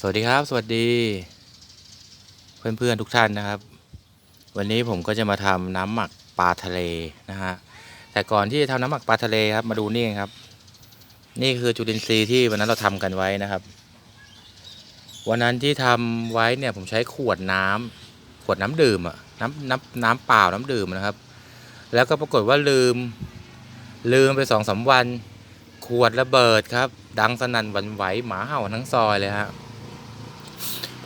สวัสดีครับ สวัสดี เพื่อนๆทุกท่านนะครับ วันนี้ผมก็จะมาทำน้ำหมักปลาทะเลนะฮะแต่ก่อนที่จะทำน้ำหมักปลาทะเลครับ มาดูนี่ครับ นี่คือจุลินทรีย์ที่วันนั้นเราทำกันไว้นะครับ วันนั้นที่ทำไว้เนี่ยผมใช้ขวดน้ำขวดน้ำดื่มอะน้ำน้ำน้ำเปล่าน้ำดื่มนะครับ แล้วก็ปรากฏว่าลืม ลืมไปสองสามวัน ขวดระเบิดครับ ดังสนั่นหวันไหวหมาเห่าทั้งซอยเลยฮะ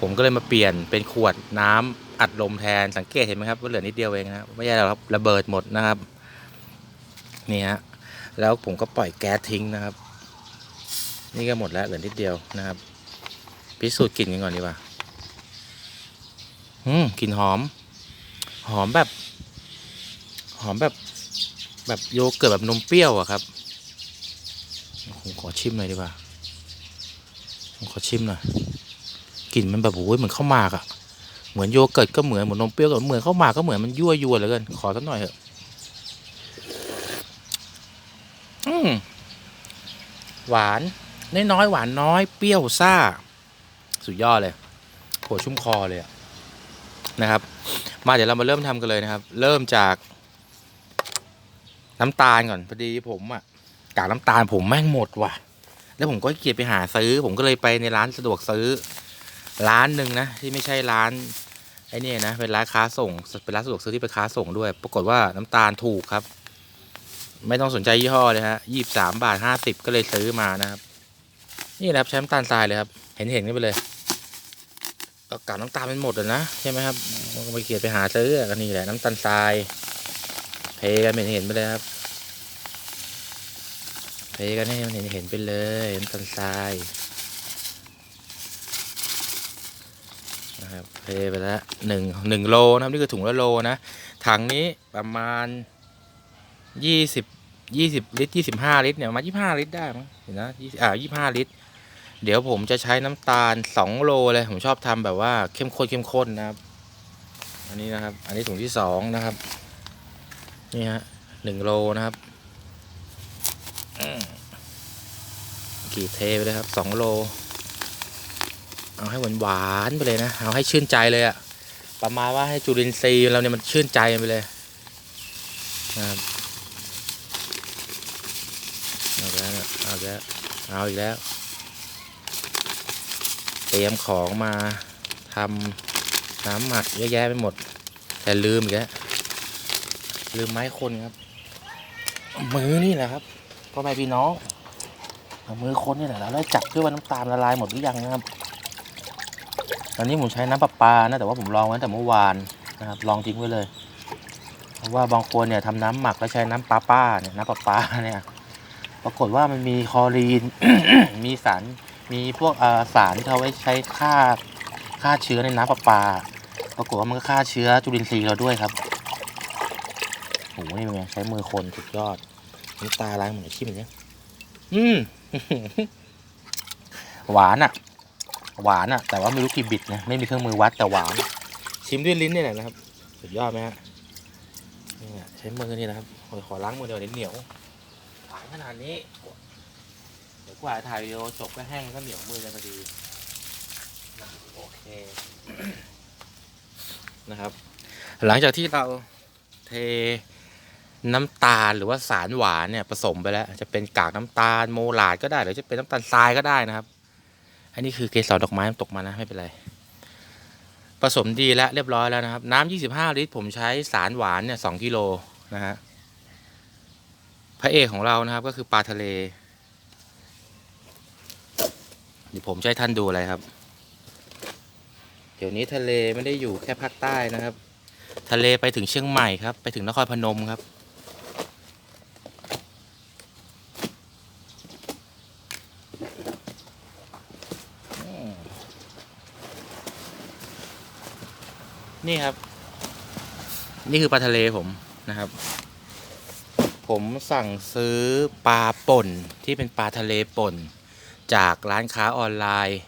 ผมก็เลยมาเปลี่ยนเป็นขวดน้ำอัดลมแทนสังเกตเห็นไหมครับว่าเหลือนิดเดียวเองนะครับไม่ใช่หรอกครับระเบิดหมดนะครับนี่ฮะแล้วผมก็ปล่อยแก๊สทิ้งนะครับ นี่ก็หมดแล้วเหลือนิดเดียวนะครับ พิสูจน์กลิ่นกันก่อนดีกว่าอืมกลิ่นหอม หอมแบบ หอมแบบ แบบโยเกิร์ตแบบนมเปรี้ยวอะครับผมขอชิมหน่อยดีกว่าผมขอชิมหน่อย กลิ่นมันแบบโอ้ยเหมือนข้าวหมากอะเหมือนโยเกิร์ตก็เหมือนเหมือนนมเปรี้ยวก็เหมือนข้าวหมากก็เหมือนมันยั่วยวนเหลือเกินขอสักหน่อยเถอะอืมหวานน้อยๆหวานน้อยเปรี้ยวซ่า สุดยอดเลยโหชุ่มคอเลยอะนะครับ มาเดี๋ยวเรามาเริ่มทำกันเลยนะครับ เริ่มจาก น้ำตาลก่อนพอดีผมอะกากน้ำตาลผมแม่งหมดว่ะ แล้วผมก็เกียจไปหาซื้อ ผมก็เลยไปในร้านสะดวกซื้อ ร้านหนึ่งนะที่ไม่ใช่ร้านไอ้นี่นะเป็นร้านค้าส่งเป็นร้านสะดวกซื้อที่เป็นค้าส่งด้วย ปรากฏว่าน้ำตาลถูกครับ ไม่ต้องสนใจยี่ห้อเลยฮะยี่สามบาทห้าสิบก็เลยซื้อมานะครับ นี่แหละครับใช้น้ำตาลทรายเลยครับ เห็นเห็นกันไปเลยก็กากน้ำตาลมันหมดแล้วนะใช่ไหมครับมันก็ไปเกียจไปหาซื้อกันนี่แหละน้ำตาลทรายเทกันเห็นเห็นไปเลยครับเทกันให้มันเห็นเห็นไปเลยน้ำตาลทราย นะครับเทไปแล้วหนึ่งหนึ่งโลนะครับนี่คือถุงละโลนะ ถังนี้ประมาณยี่สิบยี่สิบลิตรยี่สิบห้าลิตรเนี่ยประมาณยี่ห้าลิตรได้มั้งเห็นนะยี่อ่ายี่ห้าลิตร เดี๋ยวผมจะใช้น้ำตาลสองโลเลย ผมชอบทำแบบว่าเข้มข้นเข้มข้นนะครับ อันนี้นะครับ อันนี้ถุงที่สองนะครับ นี่ฮะหนึ่งโลนะครับกี่เทไปเลยครับสองโล เอาให้หวานหวานๆไปเลยนะ เอาให้ชื่นใจเลยอะประมาณว่าให้จุลินทรีย์เราเนี่ยมันชื่นใจไปเลยนะครับเอาแล้วเอาแล้วเอาอีกแล้ว เตรียมของมาทำน้ำหมักเยอะแยะไปหมด แต่ลืมอีกแล้วลืมไม้คนครับ มือนี่แหละครับพ่อแม่พี่น้องมือคนนี่แหละแล้วจับด้วยว่าน้ำตาลละลายหมดหรือยังนะครับ อนนี้ผมใช้น้ำประปานะแต่ว่าผมลองไว้แต่เมื่อวานนะครับลองทิ้งไว้เลย เพราะว่าบางคนเนี่ยทำน้ำหมักแล้วใช้น้ำปลาป้าเนี่ยน้ำประปาเนี่ยปรากฏว่ามันมีคอรีน มีสารมีพวกสารที่เขาไว้ใช้ฆ่าฆ่าเชื้อในน้ำประปา ปรากฏว่ามันก็ฆ่าเชื้อจุลินทรีย์เราด้วยครับโอ้โหนี่เป็นไงใช้มือคนสุดยอดน้ำตาลางเหมือนชิมอย่างเงี้ยอืมหวานอะ หวานอะแต่ว่าไม่รู้กี่บิตนะไม่มีเครื่องมือวัดแต่หวาน ชิมด้วยลิ้นนี่แหละนะครับ สุดยอดไหมฮะนี่ใช้มือนี่นะครับโอ้ยขอล้างมือเดี๋ยวเดี๋ยวเหนียวหวานขนาดนี้เดี๋ยวกว่าถ่ายวิดีโอจบก็แห้งก็เหนียวมือกันพอดีโอเคนะครับ หลังจากที่เราเทน้ำตาลหรือว่าสารหวานเนี่ยผสมไปแล้ว จะเป็นกากน้ำตาลโมลาดก็ได้ หรือจะเป็นน้ำตาลทรายก็ได้นะครับ อันนี้คือเกสรดอกไม้มันตกมานะไม่เป็นไร ผสมดีแล้วเรียบร้อยแล้วนะครับ น้ำ25 ลิตร ผมใช้สารหวานเนี่ย2กิโลนะฮะพระเอกของเรานะครับก็คือปลาทะเลเดี๋ยวผมจะให้ท่านดูอะไรครับ เดี๋ยวนี้ทะเลไม่ได้อยู่แค่ภาคใต้นะครับ ทะเลไปถึงเชียงใหม่ครับ ไปถึงนครพนมครับ นี่ครับ นี่คือปลาทะเลผมนะครับ ผมสั่งซื้อปลาป่นที่เป็นปลาทะเลป่น จากร้านค้าออนไลน์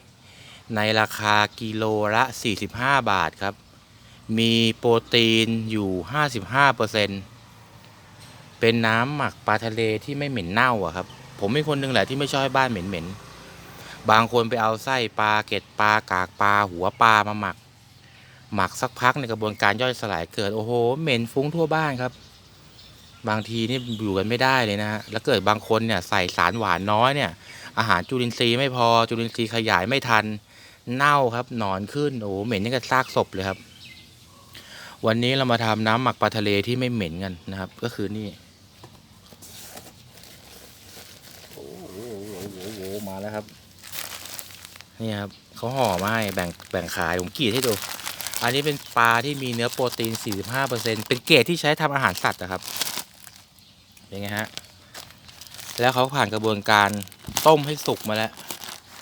ในราคากิโลละ 45 บาทครับ มีโปรตีนอยู่ 55%เป็นน้ำหมักปลาทะเลที่ไม่เหม็นเน่าอะครับ ผมเป็นคนหนึ่งแหละที่ไม่ชอบให้บ้านเหม็นๆ บางคนไปเอาไส้ปลาเกล็ดปลากากปลาหัวปลามาหมัก หมักสักพักในกระบวนการย่อยสลายเกิด โอ้โหเหม็นฟุ้งทั่วบ้านครับ บางทีนี่อยู่กันไม่ได้เลยนะฮะแล้วเกิดบางคนเนี่ยใส่สารหวานน้อยเนี่ย อาหารจุลินทรีย์ไม่พอจุลินทรีย์ขยายไม่ทันเน่าครับหนอนขึ้นโอ้โหเหม็นยังกับซากศพเลยครับ วันนี้เรามาทำน้ำหมักปลาทะเลที่ไม่เหม็นกันนะครับ ก็คือนี่โอ้โหโหมาแล้วครับ นี่ครับเขาห่อมาให้แบ่งแบ่งขายผมกรีดให้ดู อันนี้เป็นปลาที่มีเนื้อโปรตีน 45%เป็นเกรดที่ใช้ทำอาหารสัตว์นะครับเป็นไงฮะ แล้วเขาผ่านกระบวนการต้มให้สุกมาแล้ว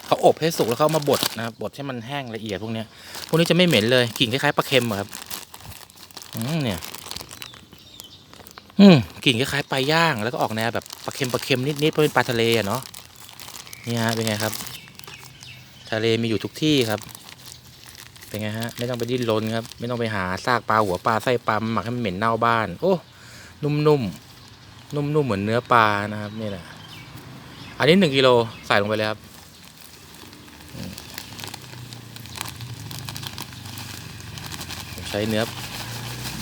เขาอบให้สุกแล้วเขาเอามาบดนะครับบดให้มันแห้งละเอียดพวกเนี้ย พวกนี้จะไม่เหม็นเลยกลิ่นคล้ายๆปลาเค็มครับ อืมเนี่ย อืมกลิ่นคล้ายๆปลาย่างแล้วก็ออกแนวแบบปลาเค็มปลาเค็มนิดๆเพราะเป็นปลาทะเลอะเนาะ นี่ฮะเป็นไงครับ ทะเลมีอยู่ทุกที่ครับ เป็นไงฮะ ไม่ต้องไปดิ้นรนครับ ไม่ต้องไปหาซากปลาหัวปลาไส้ปลาหมักให้มันเหม็นเน่าบ้าน โอ้ นุ่มๆ นุ่มๆ เหมือนเนื้อปลานะครับนี่แหละ อันนี้หนึ่งกิโลใส่ลงไปเลยครับ ผมใช้เนื้อ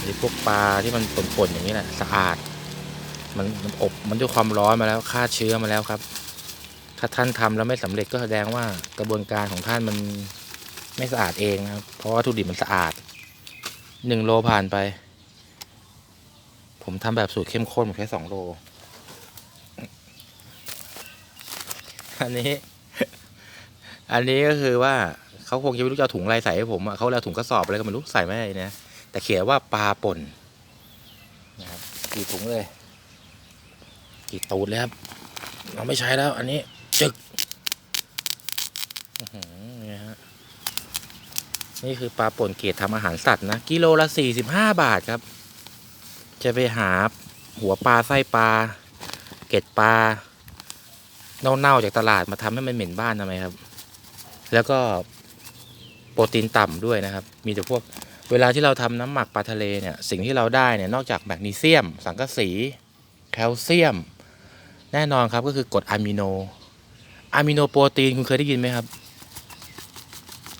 ไอ้พวกปลาที่มันป่นๆอย่างนี้แหละสะอาด มันมันอบมันด้วยความร้อนมาแล้วฆ่าเชื้อมาแล้วครับ ถ้าท่านทำแล้วไม่สำเร็จก็แสดงว่ากระบวนการของท่านมัน ไม่สะอาดเองนะครับ เพราะว่าวัตถุดิบมันสะอาดหนึ่งโลผ่านไป ผมทำแบบสูตรเข้มข้นผมใช้สองโล อันนี้ อันนี้ก็คือว่าเขาคงจะไม่รู้จะถุงอะไรใส่ให้ผมอะเขาแล้วถุงกระสอบอะไรก็ไม่รู้ใส่ไม่ได้นะแต่เขียนว่าปลาป่นนะครับกี่ถุงเลย กี่ตูดเลยครับเราไม่ใช้แล้ว อันนี้จึกอือหือนี่ฮะ นี่คือปลาป่นเกรดทำอาหารสัตว์นะกิโลละสี่สิบห้าบาทครับ จะไปหาหัวปลาไส้ปลา เกล็ดปลาเน่าๆจากตลาดมาทำให้มันเหม็นบ้านทำไมครับ แล้วก็โปรตีนต่ำด้วยนะครับ มีแต่พวกเวลาที่เราทำน้ำหมักปลาทะเลเนี่ยสิ่งที่เราได้เนี่ยนอกจากแมกนีเซียม สังกะสี แคลเซียม แน่นอนครับก็คือกรดอะมิโนอะมิโนโปรตีนคุณเคยได้ยินไหมครับ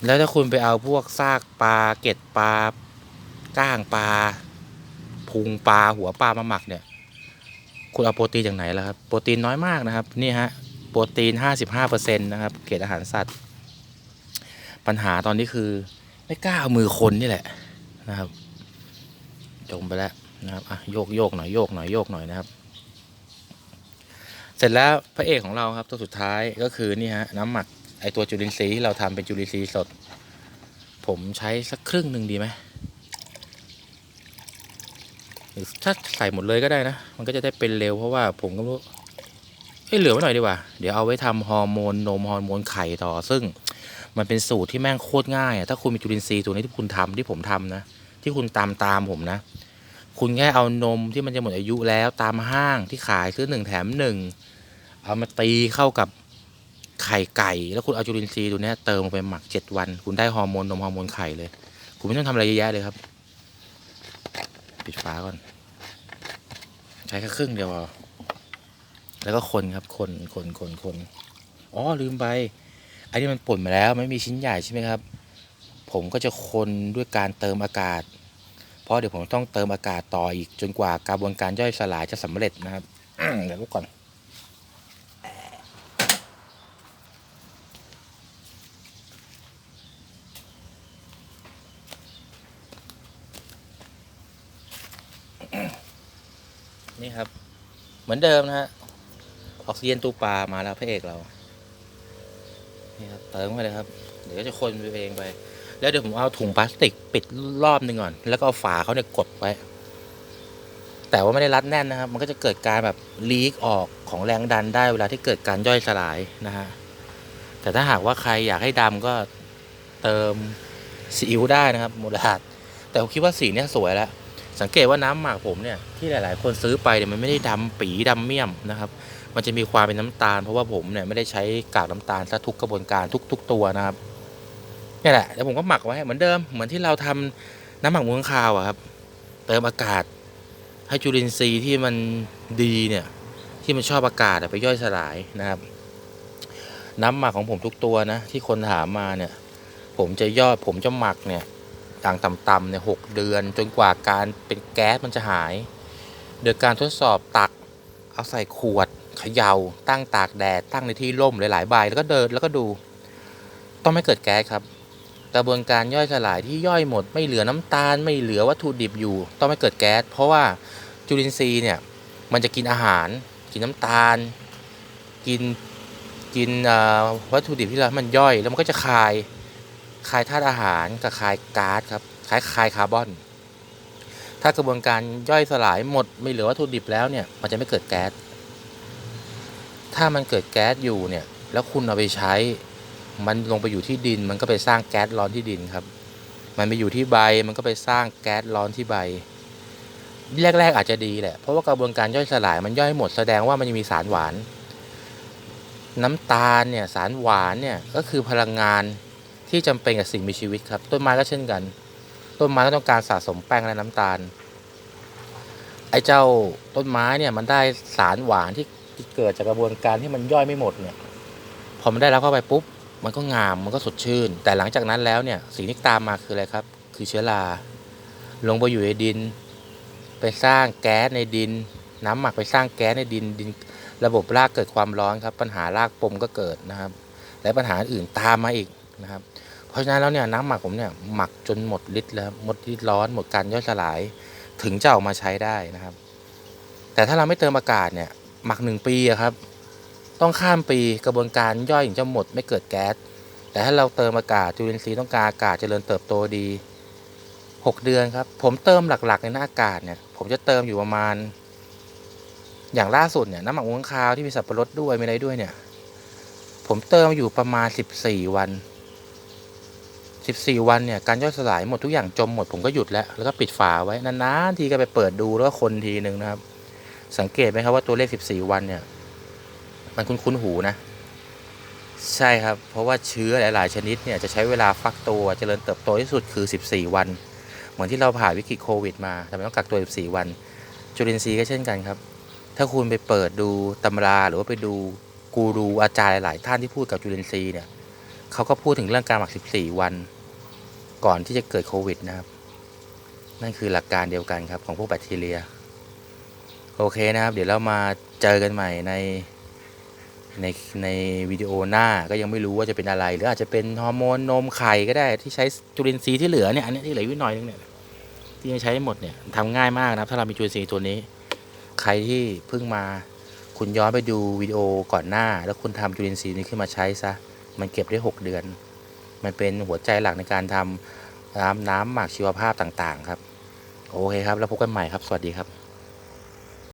แล้วถ้าคุณไปเอาพวกซากปลาเกล็ดปลาก้างปลาพุงปลาหัวปลามาหมักเนี่ย คุณเอาโปรตีนจากไหนล่ะครับ โปรตีนน้อยมากนะครับ นี่ฮะ โปรตีน 55%นะครับ เกรดอาหารสัตว์ ปัญหาตอนนี้คือ ไม่กล้าเอามือคนนี่แหละนะครับ จมไปแล้วนะครับ อะโยกโยกหน่อยโยกหน่อยโยกหน่อยนะครับ เสร็จแล้วพระเอกของเราครับตัวสุดท้ายก็คือนี่ฮะน้ำหมัก ไอตัวจุลินทรีย์ที่เราทำเป็นจุลินทรีย์สด ผมใช้สักครึ่งหนึ่งดีไหมหรือถ้าใส่หมดเลยก็ได้นะ มันก็จะได้เป็นเร็วเพราะว่าผมก็รู้เอ้เหลือไว้หน่อยดีกว่า เดี๋ยวเอาไว้ทำฮอร์โมนนมฮอร์โมนไข่ต่อ ซึ่งมันเป็นสูตรที่แม่งโคตรง่ายอะถ้าคุณมีจุลินทรีย์ตัวนี้ที่คุณทำที่ผมทำนะ ที่คุณตามตามผมนะ คุณแค่เอานมที่มันจะหมดอายุแล้วตามห้างที่ขายซื้อหนึ่งแถมหนึ่งเอามาตีเข้ากับ ไข่ไก่ แล้วคุณเอาจุลินทรีย์ตัวนี้เติมลงไปหมักเจ็ดวัน คุณได้ฮอร์โมนนมฮอร์โมนไข่เลย คุณไม่ต้องทำอะไรเยอะแยะเลยครับ ปิดฝาก่อน ใช้แค่ครึ่งเดียวพอแล้วก็คนครับ คนคนคนคนอ๋อลืมไปอันนี้มันป่นมาแล้วไม่มีชิ้นใหญ่ใช่ไหมครับ ผมก็จะคนด้วยการเติมอากาศ เพราะเดี๋ยวผมต้องเติมอากาศต่ออีกจนกว่ากระบวนการย่อยสลายจะสำเร็จนะครับเดี๋ยวลูกก่อน นี่ครับ เหมือนเดิมนะฮะออกซิเจนตูปลามาแล้วพระเอกเรา นี่ครับเติมเข้าไปเลยครับ เดี๋ยวก็จะคนไปเองไป แล้วเดี๋ยวผมเอาถุงพลาสติกปิดรอบหนึ่งก่อน แล้วก็เอาฝาเขาเนี่ยกดไว้ แต่ว่าไม่ได้รัดแน่นนะครับ มันก็จะเกิดการแบบลีกออกของแรงดันได้เวลาที่เกิดการย่อยสลายนะฮะ แต่ถ้าหากว่าใครอยากให้ดำก็เติมซีอิ๊วได้นะครับโมลาดแต่ผมคิดว่าสีเนี่ยสวยแล้ว สังเกตว่าน้ำหมักผมเนี่ยที่หลาย ๆ คนซื้อไปเนี่ยมันไม่ได้ดำปีดำเมี่ยมนะครับ มันจะมีความเป็นน้ำตาล เพราะว่าผมเนี่ยไม่ได้ใช้กากน้ำตาลซะทุกกระบวนการทุก ๆ ตัวนะครับนี่แหละแล้วผมก็หมักไว้เหมือนเดิมเหมือนที่เราทำน้ำหมักมูลคาวอะครับ เติมอากาศให้จุลินทรีย์ที่มันดีเนี่ยที่มันชอบอากาศไปย่อยสลายนะครับ น้ำหมักของผมทุกตัวนะที่คนถามมาเนี่ย ผมจะยอดผมจะหมักเนี่ย อย่างต่ำๆเนี่ยหกเดือน จนกว่าการเป็นแก๊สมันจะหาย โดยการทดสอบตักเอาใส่ขวดเขยา่า ตั้งตากแดด ตั้งในที่ร่มหลายๆใบแล้วก็เดินแล้วก็ดู ต้องไม่เกิดแก๊สครับ กระบวนการย่อยสลายที่ย่อยหมด ไม่เหลือน้ำตาล ไม่เหลือวัตถุดิบอยู่ ต้องไม่เกิดแก๊สเพราะว่าจุลินทรีย์เนี่ยมันจะกินอาหาร กินน้ำตาล กินกินวัตถุดิบที่เราให้มันย่อยแล้วมันก็จะคาย คายธาตุอาหารกับคายก๊าซครับคายคายคาร์บอน ถ้ากระบวนการย่อยสลายหมดไม่เหลือวัตถุดิบแล้วเนี่ย มันจะไม่เกิดแก๊ส ถ้ามันเกิดแก๊สอยู่เนี่ย แล้วคุณเอาไปใช้ มันลงไปอยู่ที่ดิน มันก็ไปสร้างแก๊สร้อนที่ดินครับ มันไปอยู่ที่ใบ มันก็ไปสร้างแก๊สร้อนที่ใบ แรก ๆ อาจจะดีแหละ เพราะว่ากระบวนการย่อยสลายมันย่อยหมดแสดงว่ามันยังมีสารหวาน น้ำตาลเนี่ยสารหวานเนี่ยก็คือพลังงาน ที่จำเป็นกับสิ่งมีชีวิตครับ ต้นไม้ก็เช่นกัน ต้นไม้ก็ต้องการสะสมแป้งและน้ำตาล ไอ้เจ้าต้นไม้เนี่ยมันได้สารหวานที่ที่เกิดจากกระบวนการที่มันย่อยไม่หมดเนี่ย พอมันได้รับเข้าไปปุ๊บ มันก็งามมันก็สดชื่น แต่หลังจากนั้นแล้วเนี่ยสิ่งที่ตามมาคืออะไรครับ คือเชื้อราลงไปอยู่ในดิน ไปสร้างแก๊สในดิน น้ำหมักไปสร้างแก๊สในดินดิน ระบบรากเกิดความร้อนครับ ปัญหารากปมก็เกิดนะครับ และปัญหาอื่นตามมาอีก นะครับ เพราะฉะนั้นแล้วเนี่ยน้ำหมักผมเนี่ยหมักจนหมดฤทธิ์แล้วหมดฤทธิ์ร้อนหมดการย่อยสลายถึงจะออกมาใช้ได้นะครับ แต่ถ้าเราไม่เติมอากาศเนี่ยหมักหนึ่งปีครับ ต้องข้ามปีกระบวนการย่อยถึงจะหมดไม่เกิดแก๊สแต่ถ้าเราเติมอากาศจุลินทรีย์ต้องการอากาศเจริญเติบโตดี 6 เดือนครับ ผมเติมหลักๆในหน้าอากาศเนี่ยผมจะเติมอยู่ประมาณ อย่างล่าสุดเนี่ยน้ำหมักม้งคาวที่มีสับปะรดด้วยมีอะไรด้วยเนี่ย ผมเติมอยู่ประมาณ 14 วัน 14 วันเนี่ยการย่อยสลายหมดทุกอย่างจมหมดผมก็หยุดแล้ว แล้วก็ปิดฝาไว้นานๆทีก็ไปเปิดดูแล้วก็คนทีหนึ่งนะครับ สังเกตไหมครับว่าตัวเลข 14 วันเนี่ยมันคุ้นๆหูนะ ใช่ครับ เพราะว่าเชื้อหลาย ๆ ชนิดเนี่ยจะใช้เวลาฟักตัวเจริญเติบโตที่สุดคือ 14 วัน เหมือนที่เราผ่านวิกฤตโควิดมาทำไมต้องกักตัว 14 วัน จุลินทรีย์ก็เช่นกันครับ ถ้าคุณไปเปิดดูตำราหรือว่าไปดูกูรูอาจารย์หลายๆท่านที่พูดกับจุลินทรีย์เนี่ย เขาก็พูดถึงเรื่องการหมัก 14 วัน ก่อนที่จะเกิดโควิดนะครับ นั่นคือหลักการเดียวกันครับของพวกแบคทีเรีย โอเคนะครับ เดี๋ยวเรามาเจอกันใหม่ในในในวิดีโอหน้าก็ยังไม่รู้ว่าจะเป็นอะไร หรืออาจจะเป็นฮอร์โมนนมไข่ก็ได้ที่ใช้จุลินทรีย์ที่เหลือเนี่ยอันนี้ที่เหลืออยู่หน่อยนึงเนี่ยที่ยังใช้ไม่หมดเนี่ยทำง่ายมากนะครับ ถ้าเรามีจุลินทรีย์ตัวนี้ ใครที่เพิ่งมา คุณย้อนไปดูวิดีโอก่อนหน้า แล้วคุณทำจุลินทรีย์นี้ขึ้นมาใช้ซะ มันเก็บได้ 6 เดือน มันเป็นหัวใจหลักในการทำน้ำน้ำหมักชีวภาพต่างๆ ครับ โอเคครับ แล้วพบกันใหม่ครับ สวัสดีครับ